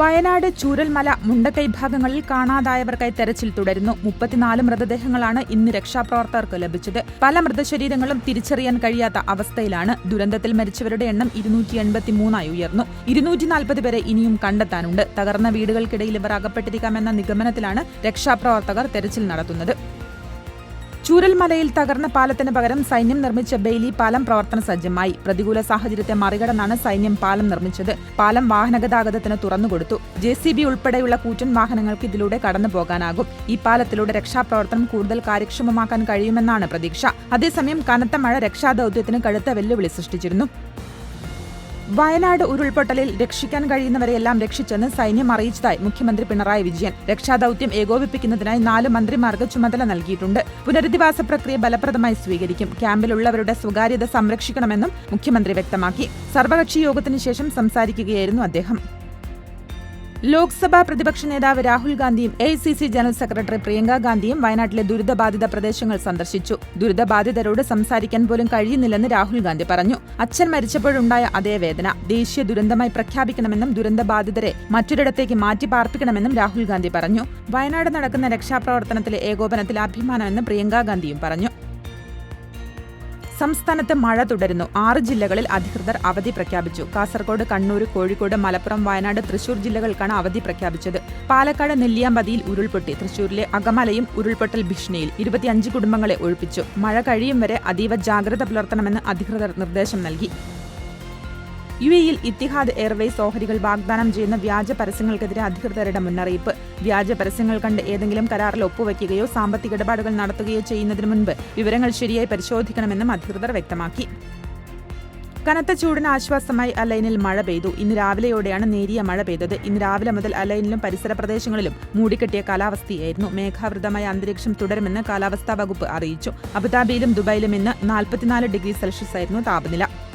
വയനാട് ചൂരൽമല മുണ്ടക്കൈ ഭാഗങ്ങളിൽ കാണാതായവർക്കായി തെരച്ചിൽ തുടരുന്നു. മുപ്പത്തിനാല് മൃതദേഹങ്ങളാണ് ഇന്ന് രക്ഷാപ്രവർത്തകർക്ക് ലഭിച്ചത്. പല മൃതശരീരങ്ങളും തിരിച്ചറിയാൻ കഴിയാത്ത അവസ്ഥയിലാണ് ദുരന്തത്തിൽ മരിച്ചവരുടെ എണ്ണം ഇരുന്നൂറ്റി എൺപത്തിമൂന്നായി ഉയർന്നു. ഇരുന്നൂറ്റി നാൽപ്പത് പേരെ ഇനിയും കണ്ടെത്താനുണ്ട്. തകർന്ന വീടുകൾക്കിടയിൽ ഇവർ അകപ്പെട്ടിരിക്കാമെന്ന നിഗമനത്തിലാണ് രക്ഷാപ്രവർത്തകർ തെരച്ചിൽ നടത്തുന്നത്. ചൂരൽമലയിൽ തകർന്ന പാലത്തിന് പകരം സൈന്യം നിർമ്മിച്ച ബെയിലി പാലം പ്രവർത്തന സജ്ജമായി. പ്രതികൂല സാഹചര്യത്തെ മറികടന്നാണ് സൈന്യം പാലം നിർമ്മിച്ചത്. പാലം വാഹനഗതാഗതത്തിന് തുറന്നുകൊടുത്തു. ജെ സി ബി ഉൾപ്പെടെയുള്ള കൂറ്റൻ വാഹനങ്ങൾക്ക് ഇതിലൂടെ കടന്നു പോകാനാകും ഈ പാലത്തിലൂടെ രക്ഷാപ്രവർത്തനം കൂടുതൽ കാര്യക്ഷമമാക്കാൻ കഴിയുമെന്നാണ് പ്രതീക്ഷ. അതേസമയം കനത്ത മഴ രക്ഷാദൌത്യത്തിന് കടുത്ത വെല്ലുവിളി സൃഷ്ടിച്ചിരുന്നു. വയനാട് ഉരുൾപൊട്ടലിൽ രക്ഷിക്കാൻ കഴിയുന്നവരെയെല്ലാം രക്ഷിച്ചെന്ന് സൈന്യം അറിയിച്ചതായി മുഖ്യമന്ത്രി പിണറായി വിജയൻ. രക്ഷാദൌത്യം ഏകോപിപ്പിക്കുന്നതിനായി നാല് മന്ത്രിമാർക്ക് ചുമതല നൽകിയിട്ടുണ്ട്. പുനരധിവാസ പ്രക്രിയ ഫലപ്രദമായി സ്വീകരിക്കും. ക്യാമ്പിലുള്ളവരുടെ സ്വകാര്യത സംരക്ഷിക്കണമെന്നും മുഖ്യമന്ത്രി വ്യക്തമാക്കി. സർവകക്ഷി യോഗത്തിന് ശേഷം സംസാരിക്കുകയായിരുന്നു അദ്ദേഹം. ലോക്സഭാ പ്രതിപക്ഷ നേതാവ് രാഹുൽ ഗാന്ധിയും A C C general secretary Priyanka ഗാന്ധിയും വയനാട്ടിലെ ദുരിതബാധിത പ്രദേശങ്ങൾ സന്ദർശിച്ചു. ദുരിതബാധിതരോട് സംസാരിക്കാൻ പോലും കഴിയുന്നില്ലെന്ന് രാഹുൽ ഗാന്ധി പറഞ്ഞു. അച്ഛൻ മരിച്ചപ്പോഴുണ്ടായ അതേ വേദന. ദേശീയ ദുരന്തമായി പ്രഖ്യാപിക്കണമെന്നും ദുരന്തബാധിതരെ മറ്റൊരിടത്തേക്ക് മാറ്റി പാർപ്പിക്കണമെന്നും രാഹുൽ ഗാന്ധി പറഞ്ഞു. വയനാട് നടക്കുന്ന രക്ഷാപ്രവർത്തനത്തിലെ ഏകോപനത്തിൽ അഭിമാനമെന്ന് പ്രിയങ്ക ഗാന്ധിയും പറഞ്ഞു. സംസ്ഥാനത്ത് മഴ തുടരുന്നു. ആറ് ജില്ലകളിൽ അധികൃതർ അവധി പ്രഖ്യാപിച്ചു. കാസർഗോഡ് കണ്ണൂർ കോഴിക്കോട് മലപ്പുറം വയനാട് തൃശൂർ ജില്ലകൾക്കാണ് അവധി പ്രഖ്യാപിച്ചത്. പാലക്കാട് നെല്ലിയാമ്പതിയിൽ ഉരുൾപൊട്ടി. തൃശൂരിലെ അകമലയും ഉരുൾപൊട്ടൽ ഭീഷണിയിൽ ഇരുപത്തിയഞ്ച് കുടുംബങ്ങളെ ഒഴിപ്പിച്ചു. മഴ കഴിയും വരെ അതീവ ജാഗ്രത പുലർത്തണമെന്ന് അധികൃതർ നിർദ്ദേശം നൽകി. യു എയിൽ ഇത്തിഹാദ് എയർവേസ് ഓഹരികൾ വാഗ്ദാനം ചെയ്യുന്ന വ്യാജ പരസ്യങ്ങൾക്കെതിരെ അധികൃതരുടെ മുന്നറിയിപ്പ്. വ്യാജ പരസ്യങ്ങൾ കണ്ട് ഏതെങ്കിലും കരാറിൽ ഒപ്പുവയ്ക്കുകയോ സാമ്പത്തിക ഇടപാടുകൾ നടത്തുകയോ ചെയ്യുന്നതിന് മുൻപ് വിവരങ്ങൾ ശരിയായി പരിശോധിക്കണമെന്നും അധികൃതർ വ്യക്തമാക്കി. കനത്ത ചൂടിന് ആശ്വാസമായി അലൈനിൽ മഴ പെയ്തു. ഇന്ന് രാവിലെയോടെയാണ് നേരിയ മഴ പെയ്തത്. ഇന്ന് രാവിലെ മുതൽ അലൈനിലും പരിസര പ്രദേശങ്ങളിലും മൂടിക്കെട്ടിയ കാലാവസ്ഥയായിരുന്നു. മേഘാവൃതമായ അന്തരീക്ഷം തുടരുമെന്ന് കാലാവസ്ഥാ വകുപ്പ് അറിയിച്ചു. അബുദാബിയിലും ദുബായിലും ഇന്ന് നാൽപ്പത്തിനാല് ഡിഗ്രി സെൽഷ്യസ് ആയിരുന്നു താപനില.